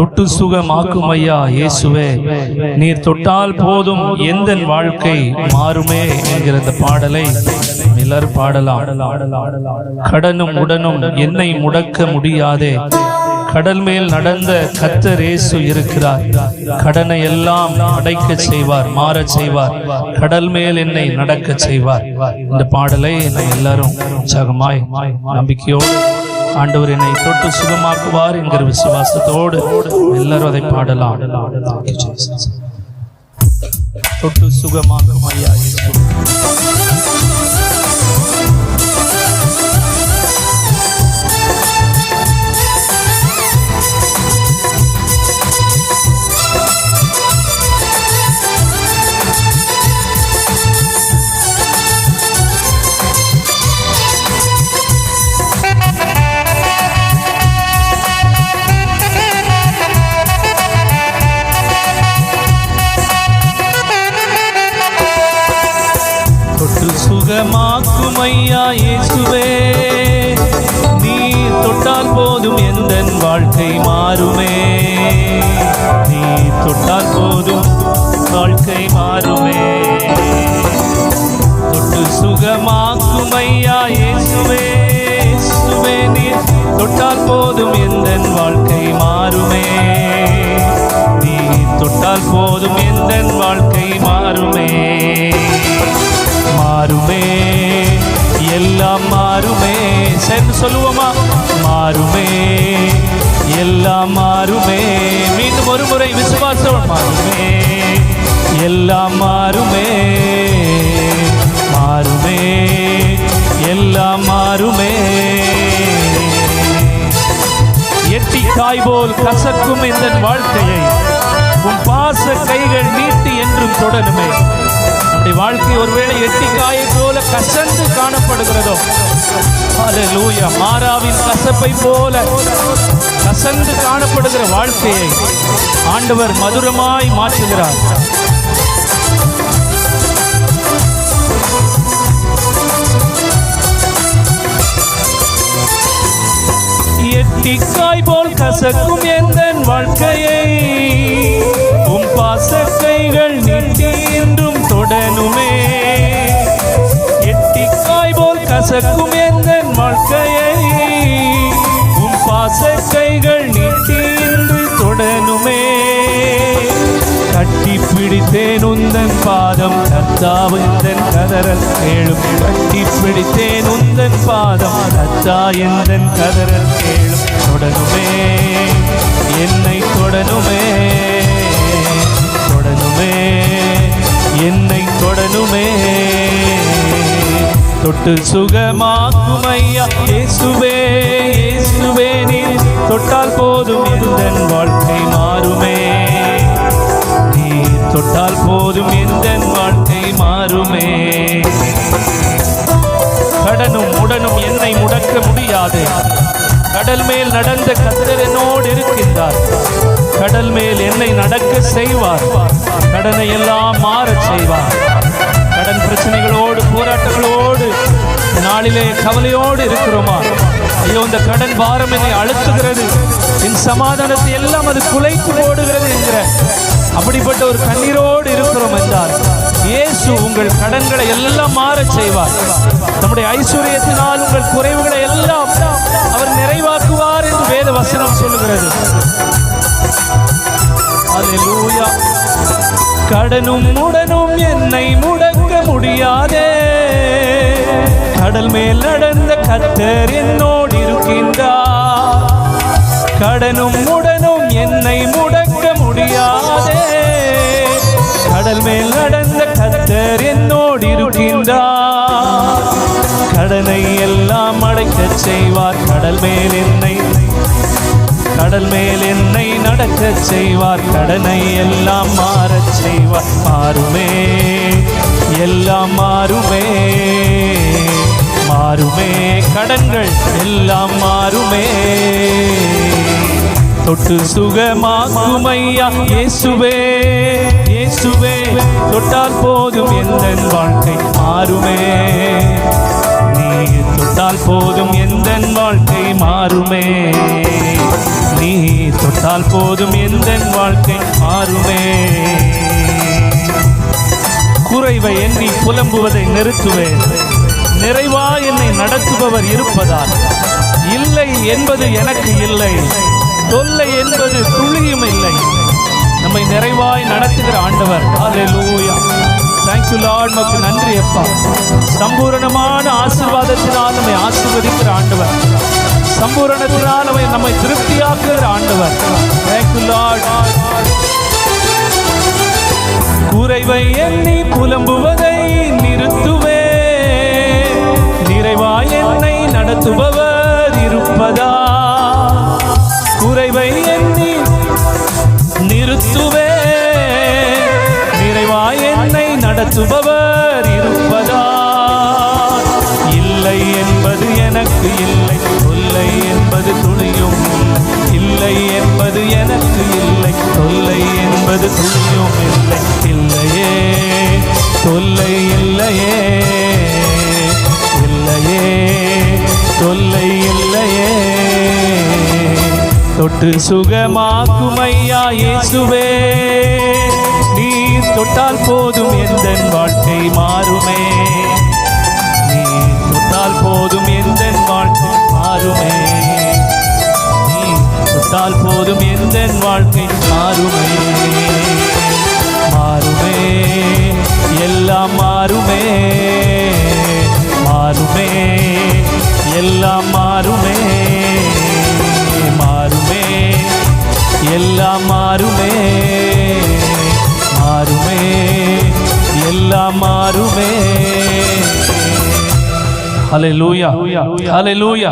தொட்டு சுகமாக்கும் ஐயா இயேசுவே. நீர் தொட்டால் போதும் எந்த வாழ்க்கை மாறுமே என்கிற இந்த பாடலை எல்லாரும் பாடலாம். கடனும் உடனும் என்னை முடக்க முடியாதே. கடல் மேல் நடந்த கத்தர் இயேசு இருக்கிறார். கடனை எல்லாம் அடைக்க செய்வார் மாறச் செய்வார். கடல் மேல் என்னை நடக்க செய்வார். இந்த பாடலை நம்ம எல்லாரும் உற்சாகமாய் நம்பிக்கையோடு ஆண்டவர் என்னை தொட்டு சுகமாக்குவார் என்கிற விசுவாசத்தோடு எல்லாரும் அதை பாடலாம். தொட்டு சுகமாக்கும் ஐயா சுகமாக்குமையா இயேசுவே. நீ தொட்டால் போதும் எந்த வாழ்க்கை மாறுமே. நீ தொட்டால் போதும் வாழ்க்கை மாறுமே. தொட்டு சுகமாக்குமையா இயேசுவே. இயேசுவே நீ தொட்டால் போதும் எந்த வாழ்க்கை மாறுமே. சொல்லுவோமா? மாறுமே எல்லாம் மாறுமே. மீண்டும் ஒரு முறை விசுவாசம் மாறுமே. எல்லாம் மாறுமே மாறுமே. எல்லாம் மாறுமே. எட்டி காய் போல் கசக்கும் இந்த வாழ்க்கையை உன் பாச கைகள் நீட்டி என்றும் தொடருமே நம்முடைய வாழ்க்கை ஒருவேளை எட்டி காயை போல கசந்து காணப்படுகிறதோ லூயா மாறாவின் கசப்பை போல கசந்து காணப்படுகிற வாழ்க்கையை ஆண்டவர் மதுரமாய் மாற்றுகிறார். எட்டிக்காய் போல் கசக்கும் எந்த வாழ்க்கையை? உம் பாச கைகள் நீட்டி என்றும் தொடனுமே. எட்டிக்காய் போல் கசக்கும் வாழ்க்கையை உன் பாச கைகள் நீட்டி என்று தொடனுமே. கட்டி பிடித்தேன் உந்தன் பாதம் கத்தாவுந்தன் கதறல் கேளும். கட்டி பிடித்தேன் உந்தன் பாதம் கத்தா எந்தன் கதறல் கேளும். தொடனுமே என்னை தொடனுமே. தொட்டு சுகமாக்கும் ஐயா இயேசுவே இயேசுவே நீ தொட்டால் போதும் எந்த வாழ்க்கை மாறுமே? நீ தொட்டால் போதும் எந்த வாழ்க்கை மாறுமே? கடனும் உடனும் என்னை முடக்க முடியாது. கடல் மேல் நடந்த கத்தர் என்னோடு இருக்கின்றார். கடல் மேல் என்னை நடக்க செய்வார். கடனை எல்லாம் மாறச் செய்வார். கடன் பிரச்சனைகளோடு போராட்டங்களோடு நாளிலே கவலையோடு இருக்கிறோமா? ஐயோ இந்த கடன் பாரம் என்னை அழுத்துகிறது. என் சமாதானத்தை எல்லாம் அது குலைத்து போடுகிறது என்கிற அப்படிப்பட்ட ஒரு கண்ணீரோடு இருக்கிறோம் என்றார். இயேசு உங்கள் கடன்களை எல்லாம் மாறச் செய்வார். நம்முடைய ஐஸ்வர்யத்தினால் உங்கள் குறைவுகளை எல்லாம் அவர் நிறைவாக்குவார் என்று வேத வசனம் சொல்லுகிறது. கடனும் உடனும் என்னை முட முடியாதே. கடல் மேல் நடந்த கத்தர் என்னோடு இருக்கின்றார். கடனும் உடனும் என்னை முடக்க முடியாதே. கடல் மேல் நடந்த கத்தர் என்னோடு இருக்கின்றார். கடனை எல்லாம் அடைக்க செய்வார். கடல் மேல் என்னை கடல் மேல் என்னை நடக்க செய்வார். கடனை எல்லாம் மாறச் செய்வார். மாறுமே. எல்லாம் மாறுமே மாறுமே. கடன்கள் எல்லாம் மாறுமே. தொட்டு சுகமாக்கும் இயேசுவே இயேசுவே. தொட்டால் போதும் எந்த வாழ்க்கை மாறுமே. நீ தொட்டால் போதும் எந்த வாழ்க்கை மாறுமே. நீ தொட்டால் போதும் எந்த வாழ்க்கை மாறுமே. குறைவை எண்ணி புலம்புவதை நிறுத்துவேன். நிறைவா என்னை நடத்துபவர் இருப்பதால். இல்லை என்பது எனக்கு இல்லை. தொல்லை என்பது துளியும் இல்லை. நம்மை நிறைவாய் நடத்துகிற ஆண்டவர். அதே லூயா தேங்க்யூ லார்ட் மக்கு நன்றி அப்பா. சம்பூரணமான ஆசீர்வாதத்தினால் நம்மை ஆசீர்வதிக்கிற ஆண்டவர். சம்பூரணத்தினால் நம்மை நம்மை திருப்தியாக்குகிற ஆண்டவர். தேங்க்யூ லார்ட் குறைவை எண்ணி புலம்புவதை நிறுத்துவே. நிறைவாய் என்னை நடத்துபவர் இருப்பதா? குறைவை எண்ணி நிறுத்துவே. நிறைவாய் என்னை நடத்துபவர் இருப்பதா? இல்லை என் என்பது துணியும் இல்லை இல்லையே. தொல்லை இல்லையே. இல்லையே. தொல்லை இல்லையே. தொட்டு சுகமாக்கும் ஐயா இயேசுவே. நீ தொட்டால் போதும் எந்த வாழ்க்கை மாறுமே. நீ தொட்டால் போதும் எந்த வாழ்க்கை மாறுமே. நீ தொட்டால் போதும் எந்த வாழ்க்கை மாறுமே. மாறுமே மாறுமே எல்லாம் மாறுமே மாறுமே எல்லாம் மாறுமே மாறுமே எல்லாம் மாறுமே. அலை லூயா அலை லூயா